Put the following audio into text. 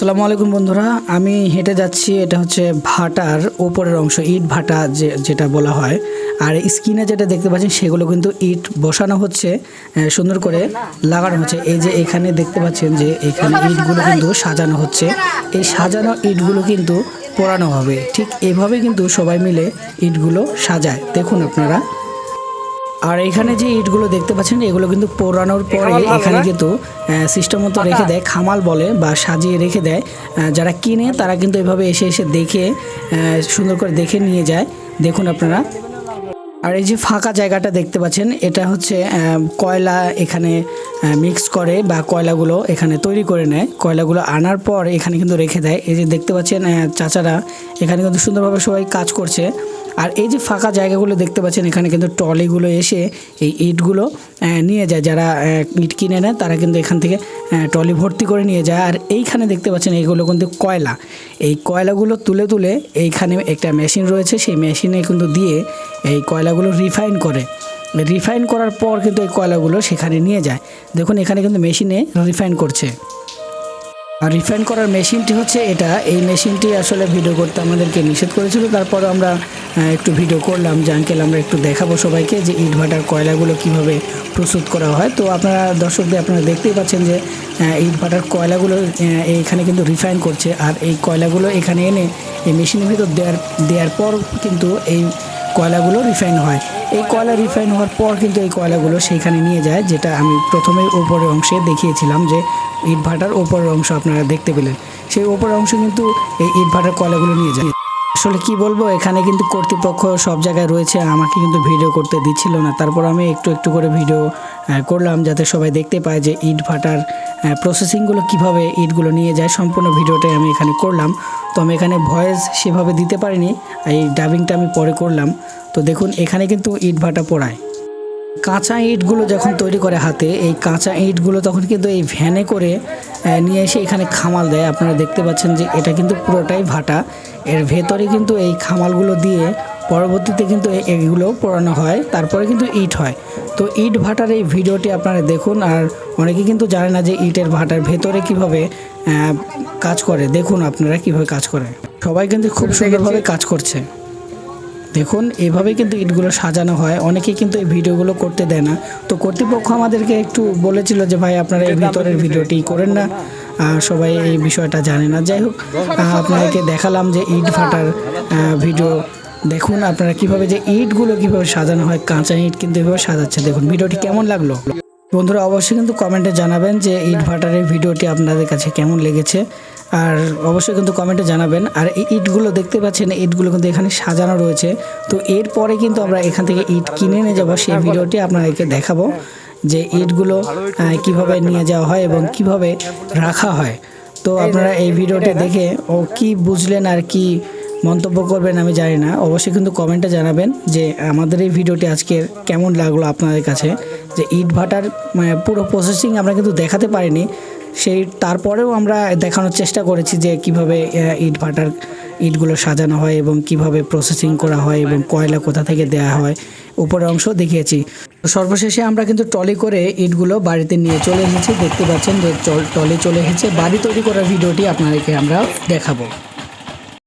আসসালামু আলাইকুম বন্ধুরা, আমি হেঁটে যাচ্ছি, এটা হচ্ছে ভাটার ওপরের অংশ, ইট ভাটা যে, যেটা বলা হয়। আর স্কিনে যেটা দেখতে পাচ্ছেন, সেগুলো কিন্তু ইট বসানো হচ্ছে সুন্দর করে লাগানো হচ্ছে। এই যে এখানে দেখতে পাচ্ছেন যে, এখানে ইটগুলো কিন্তু সাজানো হচ্ছে। এই সাজানো ইটগুলো কিন্তু পোড়ানো হবে। ঠিক এভাবে কিন্তু সবাই মিলে ইটগুলো সাজায়। দেখুন আপনারা। আর এখানে যে ইটগুলো দেখতে পাচ্ছেন এগুলো কিন্তু পোড়ানোর পরে এখানে কিন্তু সিস্টেম মতো রেখে দেয় খামাল বলে বা সাজিয়ে রেখে দেয়। যারা কিনে তারা কিন্তু এভাবে এসে এসে দেখে সুন্দর করে দেখে নিয়ে যায়। দেখুন আপনারা। আর এই যে ফাঁকা জায়গাটা দেখতে পাচ্ছেন এটা হচ্ছে কয়লা এখানে মিক্স করে বা কয়লাগুলো এখানে তৈরি করে নেয়। কয়লাগুলো আনার পর এখানে কিন্তু রেখে দেয়। এই যে দেখতে পাচ্ছেন চাচারা এখানে কিন্তু সুন্দরভাবে সবাই কাজ করছে। আর এই যে ফাঁকা জায়গাগুলো দেখতে পাচ্ছেন, এখানে কিন্তু ট্রলিগুলো এসে এই ইটগুলো নিয়ে যায়। যারা ইট কিনে নেয়, তারা কিন্তু এখান থেকে ট্রলি ভর্তি করে নিয়ে যায়। আর এইখানে দেখতে পাচ্ছেন, এইগুলো কিন্তু কয়লা। এই কয়লাগুলো তুলে তুলে এইখানে একটা মেশিন রয়েছে। সেই মেশিনে কিন্তু দিয়ে এই কয়লাগুলো রিফাইন করে। রিফাইন করার পর কিন্তু এই কয়লাগুলো সেখানে নিয়ে যায়। দেখুন, এখানে কিন্তু মেশিনে রিফাইন করছে। আর রিফাইন করার মেশিনটি হচ্ছে এটা। এই মেশিনটি আসলে ভিডিও করতে আমাদেরকে নিষেধ করেছিল। তারপর আমরা একটু ভিডিও করলাম যে আঙ্কেল আমরা একটু দেখাবো সবাইকে যে ইট ভাটার কয়লাগুলো কীভাবে প্রস্তুত করা হয়। তো আপনারা দর্শকদের, আপনারা দেখতেই পাচ্ছেন যে ইট ভাটার কয়লাগুলো এখানে কিন্তু রিফাইন করছে। আর এই কয়লাগুলো এখানে এনে এই মেশিনের ভিতর দেওয়ার দেওয়ার পর কিন্তু এই কয়লাগুলো রিফাইন হয়। এই কয়লা রিফাইন হওয়ার পর কিন্তু এই কয়লাগুলো সেইখানে নিয়ে যায়, যেটা আমি প্রথমেই ওপরের অংশে দেখিয়েছিলাম যে ইট ভাটার ওপরের অংশ আপনারা দেখতে পেলেন। সেই ওপরের অংশ কিন্তু এই ইট ভাটার কয়লাগুলো নিয়ে যায়। আসলে কি বলব, এখানে কিন্তু কর্তৃপক্ষ সব জায়গায় রয়েছে, আমাকে কিন্তু ভিডিও করতে দিচ্ছিল না। তারপর আমি একটু একটু করে ভিডিও করলাম যাতে সবাই দেখতে পায় যে ইট ভাটার প্রসেসিংগুলো কীভাবে ইটগুলো নিয়ে যায়। সম্পূর্ণ ভিডিওটাই আমি এখানে করলাম। তো আমি এখানে ভয়েস সেভাবে দিতে পারিনি। এই ডাবিংটা আমি পরে করলাম। তো দেখুন, এখানে কিন্তু ইট ভাটা পোড়ায়। কাঁচা ইটগুলো যখন তৈরি করে হাতে এই কাঁচা ইটগুলো তখন কিন্তু এই ভ্যানে করে নিয়ে এসে এখানে খামাল দেয়। আপনারা দেখতে পাচ্ছেন যে এটা কিন্তু পুরোটাই ভাটা। এর ভেতরে কিন্তু এই খামালগুলো দিয়ে পরবর্তীতে কিন্তু এগুলো পোড়ানো হয় তারপরে কিন্তু ইট হয়। তো ইট ভাটার এই ভিডিওটি আপনারা দেখুন আর অনেকে কিন্তু জানে না যে ইটের ভাটার ভেতরে কীভাবে কাজ করে। দেখুন আপনারা কীভাবে কাজ করে। সবাই কিন্তু খুব সুন্দরভাবে কাজ করছে। দেখুন এভাবে কিন্তু ইটগুলো সাজানো হয়। অনেকেই কিন্তু এই ভিডিওগুলো করতে দেয় না। তো কর্তৃপক্ষ আমাদেরকে একটু বলেছিল যে ভাই আপনারা এই ভিতরের ভিডিওটি করেন না। সবাই এই বিষয়টা জানে না। যাই হোক আপনাদেরকে দেখালাম যে ইট ফাটার ভিডিও। দেখুন আপনারা কীভাবে যে ইটগুলো কীভাবে সাজানো হয় কাঁচা ইট কিন্তু এভাবে সাজাচ্ছে। দেখুন ভিডিওটি কেমন লাগল? বন্ধুরা অবশ্যই কিন্তু কমেন্টে জানাবেন যে ইট ভাটারের ভিডিওটি আপনাদের কাছে কেমন লেগেছে। আর অবশ্যই কিন্তু কমেন্টে জানাবেন। আর এই ইটগুলো দেখতে পাচ্ছেন, ইটগুলো কিন্তু এখানে সাজানো রয়েছে। তো এরপরে কিন্তু আমরা এখান থেকে ইট কিনে নিয়ে যাব, সেই ভিডিওটি আপনাদেরকে দেখাবো যে ইটগুলো কীভাবে নিয়ে যাওয়া হয় এবং কীভাবে রাখা হয়। তো আপনারা এই ভিডিওটি দেখে ও কি বুঝলেন আর কি মন্তব্য করবেন আমি জানি না। অবশ্যই কিন্তু কমেন্টে জানাবেন যে আমাদের এই ভিডিওটি আজকে কেমন লাগল আপনাদের কাছে। যে ইট ভাটার মানে পুরো প্রসেসিং আমরা কিন্তু দেখাতে পারিনি। সেই তারপরেও আমরা দেখানোর চেষ্টা করেছি যে কীভাবে ইট ভাটার ইটগুলো সাজানো হয় এবং কীভাবে প্রসেসিং করা হয় এবং কয়লা কোথা থেকে দেওয়া হয়, উপরের অংশ দেখিয়েছি। সর্বশেষে আমরা কিন্তু ট্রলি করে ইটগুলো বাড়িতে নিয়ে চলে এসেছি। দেখতে পাচ্ছেন যে ট্রলি চলে এসেছে। বাড়ি তৈরি করার ভিডিওটি আপনাদেরকে আমরা দেখাবো।